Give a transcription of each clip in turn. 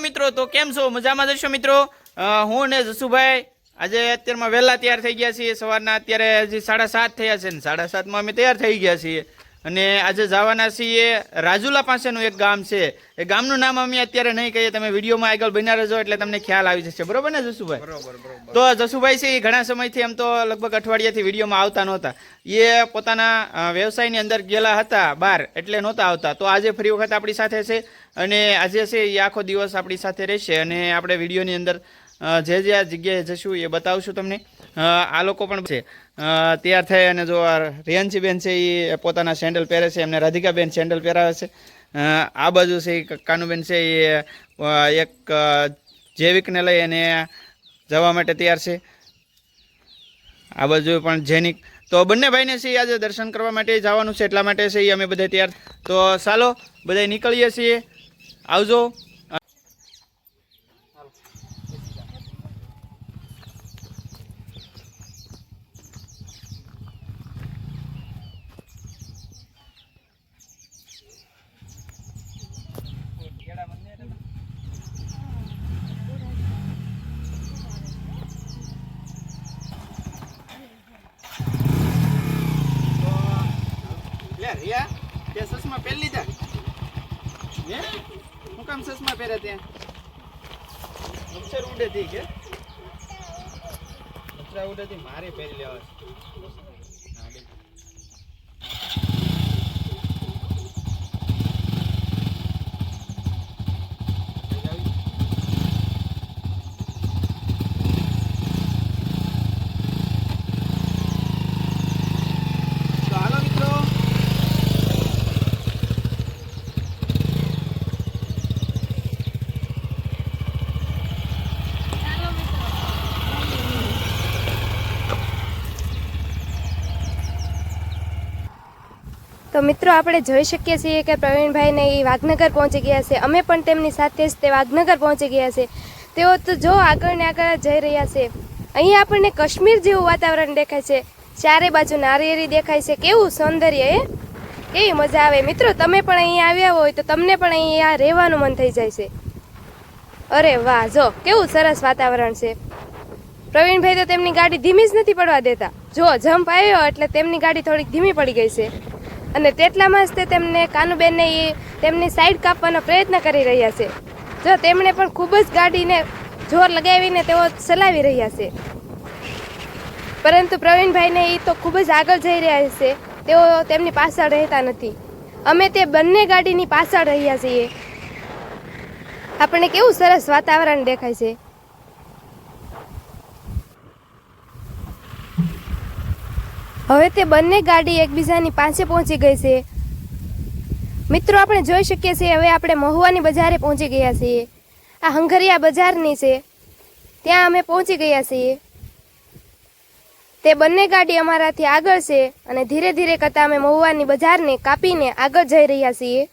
મિત્રો, તો કેમ છો? મજામાં જશો મિત્રો? હું ને જસુભાઈ આજે અત્યારમાં વહેલા તૈયાર થઈ ગયા છીએ. સવારના અત્યારે હજી સાડા સાત થયા છે ને, સાડા સાતમાં અમે તૈયાર થઈ ગયા છીએ. અને આજે જવાના છીએ રાજુલા પાસેનું એક ગામ છે. એ ગામનું નામ અમે અત્યારે નહીં કહીએ તમે વિડીયોમાં આગળ બન્યા રહેજો એટલે તમને ખ્યાલ આવી જશે. બરોબર ને જસુભાઈ? બરોબર તો જસુભાઈ છે એ ઘણા સમયથી એમ તો લગભગ અઠવાડિયાથી વિડીયોમાં આવતા નહોતા. એ પોતાના વ્યવસાયની અંદર ગયેલા હતા બહાર એટલે નહોતા આવતા. તો આજે ફરી વખત આપણી સાથે છે અને આજે છે એ આખો દિવસ આપણી સાથે રહેશે અને આપણે વિડીયોની અંદર જે જે આ જગ્યાએ જશું એ બતાવશું તમને. આ લોકો પણ છે. તૈયાર થઈ અને જો આ રિયાન્સીબેન છે એ પોતાના સેન્ડલ પહેરે છે, એમને રાધિકાબેન સેન્ડલ પહેરાવે છે. આ બાજુ છે એ કાનુબેન છે એ એક જૈવિકને લઈ અને જવા માટે તૈયાર છે. આ બાજુ પણ જૈનિક. તો બંને ભાઈને છે આજે દર્શન કરવા માટે જવાનું છે, એટલા માટે છે એ અમે બધા તૈયાર. તો ચાલો બધા નીકળીએ છીએ. આવજો લે રિયા તે સસમા પહેરી લીધા હે હું કામ સસમા પહેરે ત્યાં. અક્ષર ઉડે થી કે? અક્ષર ઉડે થી મારે પહેરી લેવા હા, બે. લઈ જાવી? તો હાલો મિત્રો તો મિત્રો આપણે જોઈ શકીએ છીએ કે પ્રવીણભાઈને એ વાઘનગર પહોંચી ગયા છે. અમે પણ તેમની સાથે જ તે વાઘનગર પહોંચી ગયા છે. તેઓ તો જો આગળ ને આગળ જઈ રહ્યા છે. અહીંયા આપણને કાશ્મીર જેવું વાતાવરણ દેખાય છે. ચારે બાજુ નારિયેળી દેખાય છે. કેવું સૌંદર્ય એ કેવી મજા આવે. મિત્રો, તમે પણ અહીંયા આવ્યા હોય તો તમને પણ અહીંયા રહેવાનું મન થઈ જાય છે. અરે વાહ, જો, કેવું સરસ વાતાવરણ છે. પ્રવીણભાઈ તો તેમની ગાડી ધીમી જ નથી પડવા દેતા. જો જમ્પ આવ્યો એટલે તેમની ગાડી થોડીક ધીમી પડી ગઈ છે. અને તેટલામાં જ તે તેમને કાનુબેનને એ તેમની સાઈડ કાપવાનો પ્રયત્ન કરી રહ્યા છે. જો તેમણે પણ ખૂબ જ ગાડીને જોર લગાવીને તેઓ ચલાવી રહ્યા છે. પરંતુ પ્રવીણભાઈને એ તો ખૂબ જ આગળ જઈ રહ્યા છે. તેઓ તેમની પાછળ રહેતા નથી. અમે તે બંને ગાડીની પાછળ રહ્યા છીએ. આપણને કેવું સરસ વાતાવરણ દેખાય છે. હવે તે બંને ગાડી એકબીજાની પાસે પહોંચી ગઈ છે. મિત્રો, આપણે જોઈ શકીએ છીએ, હવે આપણે મહુવાની બજારે પહોંચી ગયા છીએ. આ હંગરિયા બજારની છે. ત્યાં અમે પહોંચી ગયા છીએ. તે બંને ગાડી અમારાથી આગળ છે અને ધીરે ધીરે કરતાં અમે મહુવાની બજારને કાપીને આગળ જઈ રહ્યા છીએ.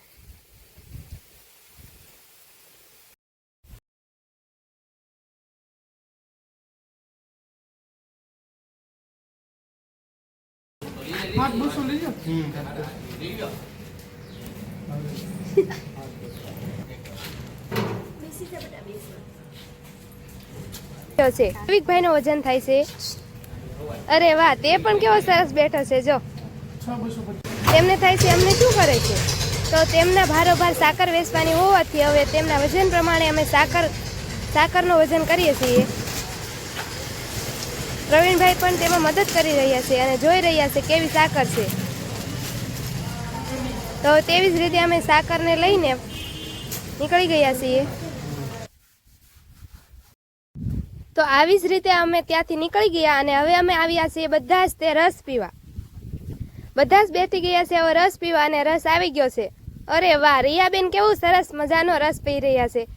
છે. ભાઈ વજન થાય છે. અરે વાહ, તે પણ કેવો સરસ બેઠો છે, જો. તેમને થાય છે, અમને શું કરે છે? તો તેમના ભારોભાર સાકર વેચવાની હોવાથી હવે તેમના વજન પ્રમાણે અમે સાકર સાકરનું વજન કરીએ છીએ. પ્રવીણભાઈ પણ તેમાં મદદ કરી રહ્યા છે અને જોઈ રહ્યા છે કેવી સાકર છે. તો તેવી જ રીતે અમે સાકરને લઈને નીકળી ગયા છીએ. તો આવી જ રીતે અમે ત્યાંથી નીકળી ગયા અને હવે અમે આવ્યા છીએ બધા જ તે રસ પીવા. બધા જ બેસી ગયા છે હવે રસ પીવા અને રસ આવી ગયો છે. અરે વાહ, રિયાબેન કેવું સરસ મજાનો રસ પી રહ્યા છે.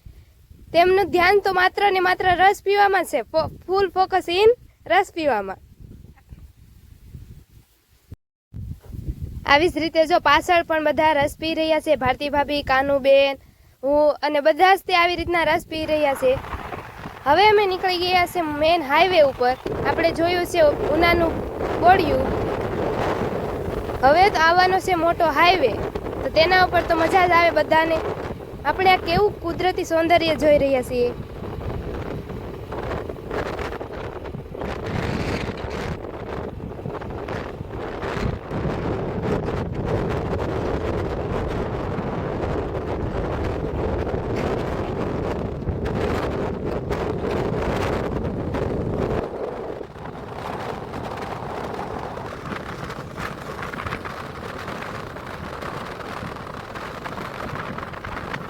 તેમનું ધ્યાન તો માત્ર ને માત્ર રસ પીવામાં છે. ફૂલ ફોકસ ઇન રસ પીવામાં. આવી જ રીતે જો પાછળ પણ બધા રસ પી રહ્યા છે. ભારતી ભાભી, કાનુબેન, હું અને બધા જ તે આવી રીતના રસ પી રહ્યા છે. હવે અમે નીકળી ગયા છે મેન હાઈવે ઉપર. આપણે જોયું છે ઉનાનું બોળિયું હવે તો આવવાનો છે મોટો હાઈવે. તો તેના ઉપર તો મજા જ આવે બધાને. આપણે આ કેવું કુદરતી સૌંદર્ય જોઈ રહ્યા છીએ.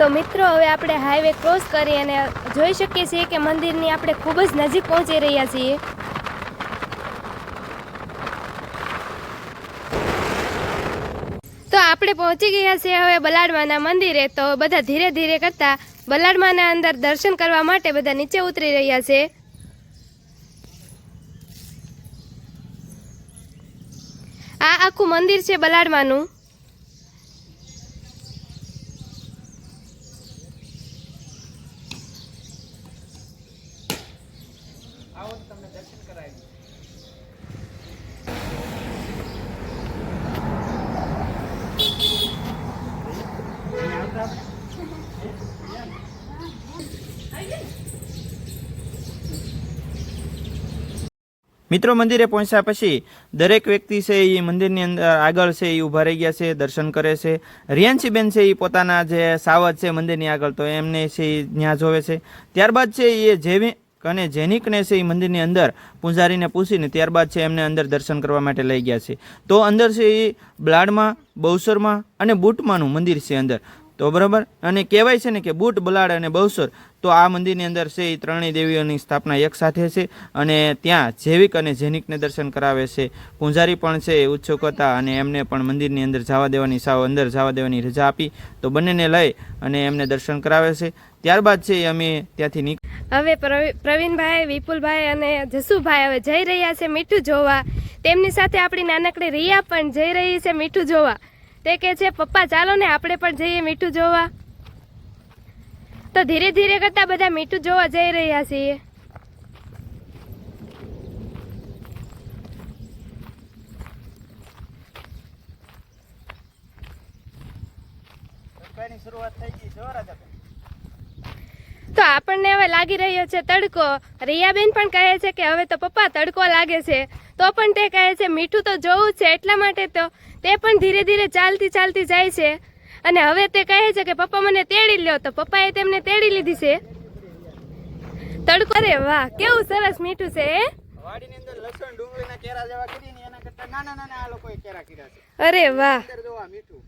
તો મિત્રો, હવે આપણે હાઈવે ક્રોસ કરી અને જોઈ શકીએ છીએ કે મંદિરની આપણે ખૂબ જ નજીક પહોંચી રહ્યા છીએ. તો આપણે પહોંચી ગયા છીએ હવે બલાડમાના મંદિરે. તો બધા ધીરે ધીરે કરતા બલાડમાના અંદર દર્શન કરવા માટે બધા નીચે ઉતરી રહ્યા છે. આ આખું મંદિર છે બલાડમાનું મિત્રો, મંદિરે પહોંચ્યા પછી દરેક વ્યક્તિ છે એ મંદિરની અંદર આગળ છે, એ ઊભા રહી ગયા છે, દર્શન કરે છે. રિયાન્સીબેન છે એ પોતાના જે સાવજ છે મંદિરની આગળ, તો એમને છે એ ત્યાં જોવે છે. ત્યારબાદ છે એ જેવી અને જેનિકને છે એ મંદિરની અંદર પૂજારીને પૂછીને ત્યારબાદ છે એમને અંદર દર્શન કરવા માટે લઈ ગયા છે. તો અંદર છે એ બ્લાડમાં, બહુસરમાં અને બુટમાનું મંદિર છે અંદર. તો બરાબર? અને કહેવાય છે ને કે બૂટ, બલાડ અને બહુસર તો આ મંદિરની અંદર છે એ ત્રણેય દેવીઓની સ્થાપના એક સાથે છે અને ત્યાં જૈવિક અને જૈનિકને દર્શન કરાવે છે. પૂંજારી પણ છે એ ઉત્સુક હતા અને એમને પણ મંદિરની અંદર જવા દેવાની સાવ, અંદર જવા દેવાની રજા આપી તો બંનેને લઈ અને એમને દર્શન કરાવે છે. ત્યારબાદ છે અમે ત્યાંથી નીકળ હવે પ્રવી- પ્રવીણભાઈ, વિપુલભાઈ અને જસુભાઈ હવે જઈ રહ્યા છે મીઠું જોવા. તેમની સાથે આપણી નાનકડી રિયા પણ જઈ રહી છે મીઠું જોવા. તે કહે છે પપ્પા ચાલો ને આપણે પણ જઈએ મીઠું જોવા. તો ધીરે ધીરે કરતા બધા મીઠું જોવા જઈ રહ્યા છીએ. તો આપણને હવે લાગી રહ્યો છે તડકો. રિયાબેન પણ કહે છે કે હવે તો પપ્પા તડકો લાગે છે. તો પણ તે કહે છે મીઠું તો જોવું છે એટલા માટે તો તે પણ ધીરે ધીરે ચાલતી ચાલતી જાય છે. અને હવે તે કહે છે કે પપ્પા મને તેડી લ્યો. તો પપ્પાએ તેમને તેડી લીધી છે. તડકો અરે વાહ કેવું સરસ મીઠું છે એ વાડીની અંદર લસણ ડુંગળીના કેરા જેવા કરી ને એના કરતા નાના નાના આ લોકોએ કેરા કર્યા છે. અરે વાહ. મીઠું.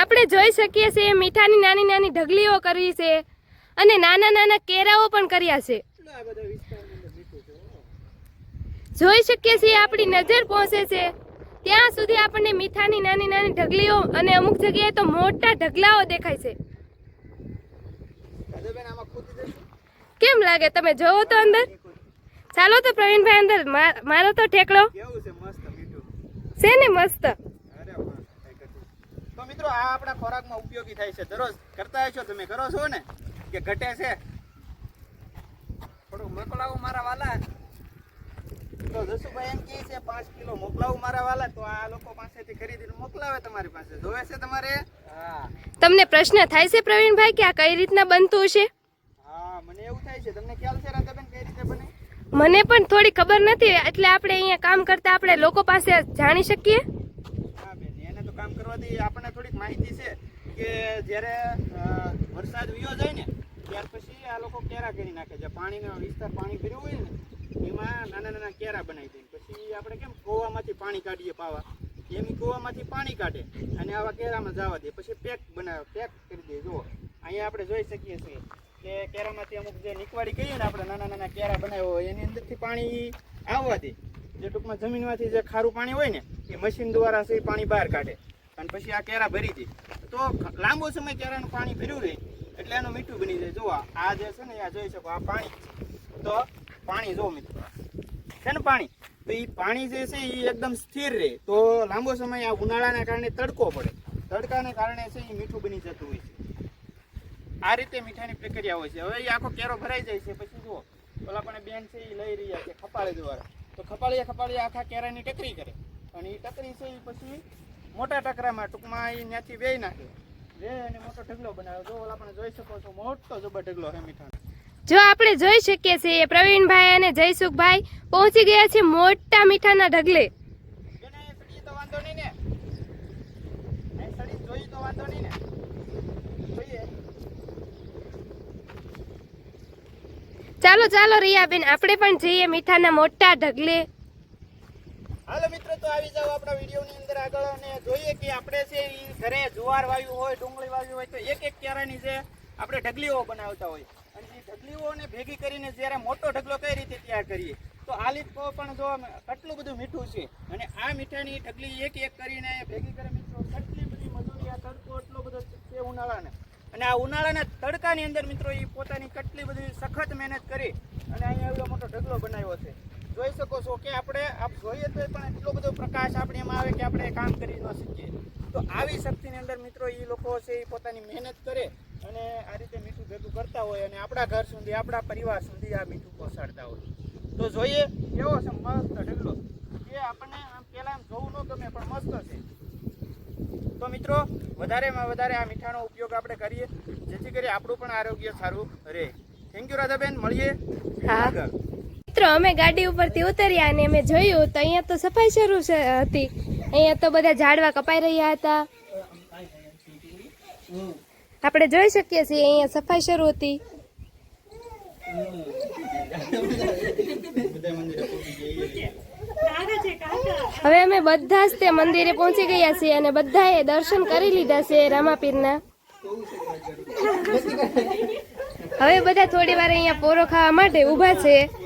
આપણે જોઈ શકીએ છીએ મીઠાની નાની નાની ઢગલીઓ કરવી છે અને નાના નાના કેરાઓ પણ કર્યા છે. આ બધા વિસ્તારની અંદર મીઠું છે હો. જોઈ શકીએ છીએ આપણી નજર પહોંચે છે. ત્યાં સુધી આપણને મીઠાની નાની નાની ઢગલીઓ અને અમુક જગ્યાએ તો મોટા ઢગલાઓ દેખાય છે? કેમ લાગે? તમે જોવો તો અંદર. ચાલો તો પ્રવીણભાઈ અંદર. મારો તો ઠેકડો. છે? ને મસ્ત. તો મિત્રો આ આપણા ખોરાકમાં ઉપયોગી થાય છે. દરરોજ કરતા છો તમે કરો છો ને? કે ઘટે છે? થોડું મોકલાવો મારા વાલા. તો જસુભાઈ એમ કહે છે પાંચ કિલો મોકલાવું મારા વાલા. તો આ લોકો પાસેથી ખરીદીને મોકલાવે તમારી પાસે. જોવે છે તમારે? હા. તમને પ્રશ્ન થાય છે પ્રવીણભાઈ કે આ કઈ રીતના બનતું હશે? હા મને એવું થાય છે. તમને ખ્યાલ છે રાધાબેન કઈ રીતે બને? મને પણ થોડી ખબર નથી એટલે આપણે અહીંયા કામ કરતા આપણે લોકો પાસે જાણી શકીએ? હા બેન એને તો કામ કરવાથી આપણને થોડીક માહિતી છે કે જ્યારે વરસાદ વિયો જાય ને ત્યાર પછી આ લોકો કેરા કરી નાખે છે. પાણીનો વિસ્તાર પાણી ભર્યું હોય ને એમાં નાના નાના કેરા બનાવી દઈએ પછી આપણે કેમ કૂવામાંથી પાણી કાઢીએ પાવા. એમ કૂવામાંથી પાણી કાઢે અને આવા કેરામાં જવા દે. પછી પેક બનાવે પેક કરી દે. જુઓ. અહીંયા આપણે જોઈ શકીએ છીએ કે કેરામાંથી અમુક જે નીકવાડી કહીએ ને આપણે નાના નાના કેરા બનાવ્યો હોય, એની અંદરથી પાણી આવવા દે. જે ટૂંકમાં જમીનમાંથી જે ખારું પાણી હોય ને, એ મશીન દ્વારા છે પાણી બહાર કાઢે. અને પછી આ કેરા ભરી દે. તો લાંબો સમય કેરાનું પાણી ભર્યું રહે એટલે એનું મીઠું બની જાય. જુઓ, આ જે છે ને, આ જોઈ શકો, આ પાણી તો પાણી જો મિત્રો. છે ને પાણી? તો એ પાણી જે છે એ એકદમ સ્થિર રહે. તો લાંબો સમય આ ઉનાળાના કારણે તડકો પડે. તડકાને કારણે છે એ મીઠું બની જતું હોય છે. આ રીતે મીઠાની પ્રક્રિયા હોય છે. હવે એ આખો કેરો ભરાઈ જાય છે. પછી જુઓ. ઓલા પણ બેન છે એ લઈ રહ્યા છે ખપાળી દ્વારા. તો ખપાળીએ ખપાળીએ આખા કેરાની ટકરી કરે. અને એ ટકરી છે એ પછી મોટા ટકરામાં ટૂંકમાં એ ત્યાંથી વેઈ નાખે. રે અને મોટો ઢગલો બનાવ્યો જો ઓલા પણ જોઈ શકો છો, મોટો જબર ઢગલો હે મીઠાનો. જો આપણે જોઈ શકીએ છીએ પ્રવીણભાઈ અને જયસુખભાઈ પહોંચી ગયા છે મોટા મીઠાના ઢગલે. ચાલો ચાલો, રિયાબેન, આપણે પણ જઈએ મીઠાના મોટા ઢગલે. હાલો મિત્રો, તો આવી જાવ આપણા વિડીયોની અંદર આગળ અને જોઈએ કે આપણે છે ઘરે જુવાર વાવ્યું હોય, ડુંગળી વાવ્યું હોય, તો એક એક ક્યારાની જે આપણે ઢગલીઓ બનાવતા હોય. ઢગલીઓને ભેગી કરીને જ્યારે મોટો ઢગલો કઈ રીતે તૈયાર કરીએ, તો આ લીટકો પણ જો કેટલું બધું મીઠું છે. અને આ મીઠાની ઢગલી એક એક કરીને ભેગી કરે મિત્રો, કેટલી બધી મજૂરી, આ તડકો એટલો બધો છે ઉનાળાને. અને આ ઉનાળાના તડકાની અંદર મિત્રો એ પોતાની કેટલી બધી સખત મહેનત કરી અને અહીંયા એવડો મોટો ઢગલો બનાવ્યો છે. જોઈ શકો છો કે આપણે આપ જોઈએ તો પણ એટલો બધો પ્રકાશ આપણે એમાં આવે કે આપણે કામ કરી ન શકીએ. તો આવી શક્તિની અંદર મિત્રો એ લોકો છે એ પોતાની મહેનત કરે અને આ રીતે મીઠું ભેગું કરતા હોય અને આપણા ઘર સુધી આપણા પરિવાર સુધી આ મીઠું પહોંચાડતા હોય. તો જોઈએ કેવો છે મસ્ત ઢગલો. એ આપણને આમ પહેલાં એમ જોવું ન ગમે પણ મસ્ત છે. તો મિત્રો વધારેમાં વધારે આ મીઠાનો ઉપયોગ આપણે કરીએ. જેથી કરી આપણું પણ આરોગ્ય સારું રહે. Thank you Radhaben. મળીએ. આગળ. મિત્રો, અમે ગાડી ઉપરથી ઉતર્યા અને અમે જોયું તો અહીંયા તો સફાઈ શરૂ હતી. અહીંયા તો બધા ઝાડવા કપાઈ રહ્યા હતા. આપણે જોઈ શકીએ છીએ, અહીંયા સફાઈ શરૂ હતી. હવે અમે બધા જ તે મંદિરે પહોંચી ગયા છીએ અને બધાએ દર્શન કરી લીધા છે રામાપીરના. હવે બધા થોડી વાર અહીંયા પોરો ખાવા માટે ઊભા છે.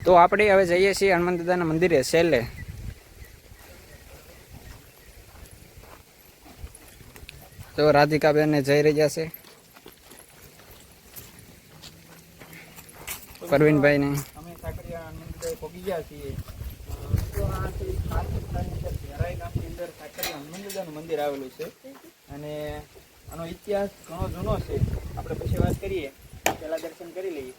તો આપણે હવે જઈએ છીએ હનુમાન દાદાના મંદિરે, છેલ્લે. તો રાધિકાબેન જઈ રહ્યા છે. પરવીનભાઈ ને અમે સાકરિયા મંદિરે પહોંચી ગયા છીએ. મંદિર આવેલું છે અને આનો ઇતિહાસ ઘણો જૂનો છે. આપણે પછી વાત કરીએ. પહેલા દર્શન કરી લઈએ.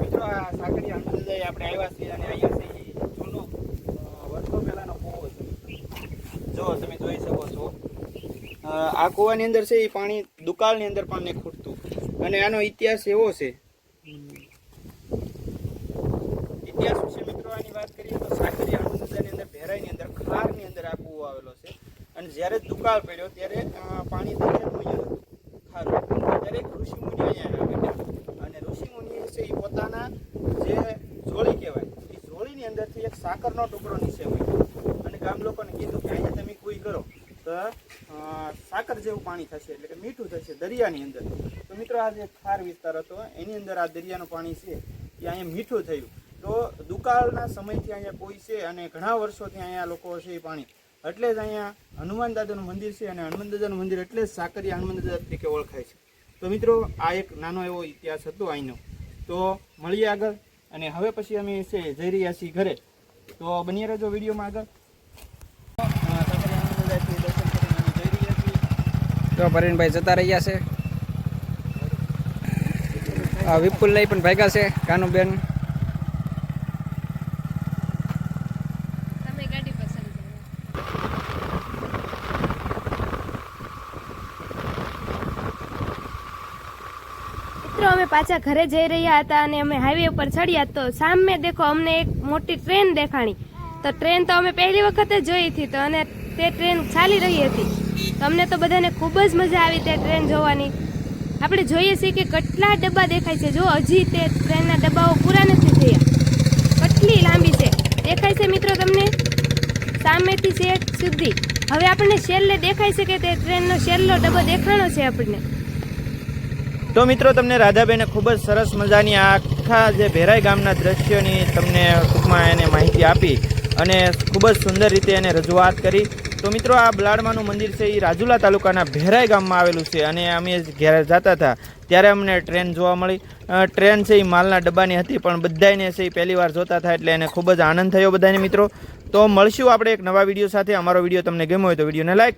મિત્રો, આ સાકરિયા હનુમાનદાદાએ આપણે આવ્યા અને અહીંયા જૂનો વર્ષો પહેલાંનો કૂવો છે. જો તમે જોઈ શકો છો આ કૂવાની અંદર છે એ પાણી દુકાળની અંદર પાણી ખૂટતું. અને આનો ઇતિહાસ એવો છે. ઇતિહાસ વિશે મિત્રો વાત કરીએ તો સાકરી હનુમાનદાદાની અંદર, ભેરાઈની અંદર, ખારની અંદર આ કૂવો આવેલો છે. અને જ્યારે દુકાળ પડ્યો ત્યારે પાણી દરિયાનું અહીંયા હતું ખારું ત્યારે એક ઋષિમુનિ અહીંયા આવ્યા અને ઋષિમુનિએ છે એ પોતાના જે જોળી કહેવાય એ જોળીની એક ટુકડો નીચે મૂક્યો અને ગામ લોકોને કીધું કે અહીંયા તમે કોઈ કરો તો સાકર જેવું પાણી થશે, એટલે કે મીઠું થશે દરિયાની અંદર. તો મિત્રો આ જે ખાર વિસ્તાર હતો. એની અંદર આ દરિયાનું પાણી છે, એ અહીંયા મીઠું થયું. તો દુકાળના સમયથી અહીંયા કોઈ છે અને ઘણા વર્ષોથી અહીંયા લોકો છે એ પાણી. એટલે જ અહીંયા હનુમાન દાદાનું મંદિર છે અને હનુમાન દાદાનું મંદિર એટલે જ સાકરિયા હનુમાન દાદા તરીકે ઓળખાય છે. તો મિત્રો, આ એક નાનો એવો ઇતિહાસ હતો અહીંનો. તો મળીએ આગળ. અને હવે પછી અમે છે, જઈ રહ્યા છીએ ઘરે. તો બની રહેજો વિડીયોમાં આગળ. તો પરવીનભાઈ જતા રહ્યા છે. વિપુલ લઈ પણ ભાગ્યા છે, કાનુબેન તમે ગાડી પસંદ કરો મિત્રો, અમે પાછા ઘરે જઈ રહ્યા હતા અને અમે હાઈવે ઉપર ચડ્યા તો સામે દેખો અમને એક મોટી ટ્રેન દેખાણી. તો ટ્રેન તો અમે પહેલી વખત જ જોઈ હતી, તો અને તે ટ્રેન ચાલી રહી હતી. તો અમને તો બધાને ખૂબ જ મજા આવી તે ટ્રેન જોવાની. આપણે જોઈએ છીએ કે કેટલા ડબ્બા દેખાય છે. જો હજી તે ટ્રેનના ડબ્બાઓ પૂરા નથી થયા. કેટલી લાંબી છે. દેખાય છે મિત્રો તમને? સામેથી છે સુધી. હવે આપણને છેલ્લે દેખાય છે કે તે ટ્રેનનો છેલ્લો ડબ્બો દેખાણો છે આપણને. તો મિત્રો, તમને રાધાબેને ખૂબ જ સરસ મજાની આખા જે ભેરાઈ ગામના દ્રશ્યોની તમને ટૂંકમાં એને માહિતી આપી અને ખૂબ જ સુંદર રીતે એને રજૂઆત કરી. તો મિત્રો, આ બલાડમાનું મંદિર છે એ રાજુલા તાલુકાના ભેરાઈ ગામમાં આવેલું છે અને અમે ઘેર જતા હતા. ત્યારે અમને ટ્રેન જોવા મળી. ટ્રેન છે એ માલના ડબ્બાની હતી, પણ બધાને છે એ પહેલી વાર જોતા હતા એટલે એને ખૂબ જ આનંદ થયો બધાને મિત્રો. તો મળશું આપણે એક નવા વીડિયો સાથે. અમારો વીડિયો તમને ગમ્યો હોય તો વિડીયોને લાઈક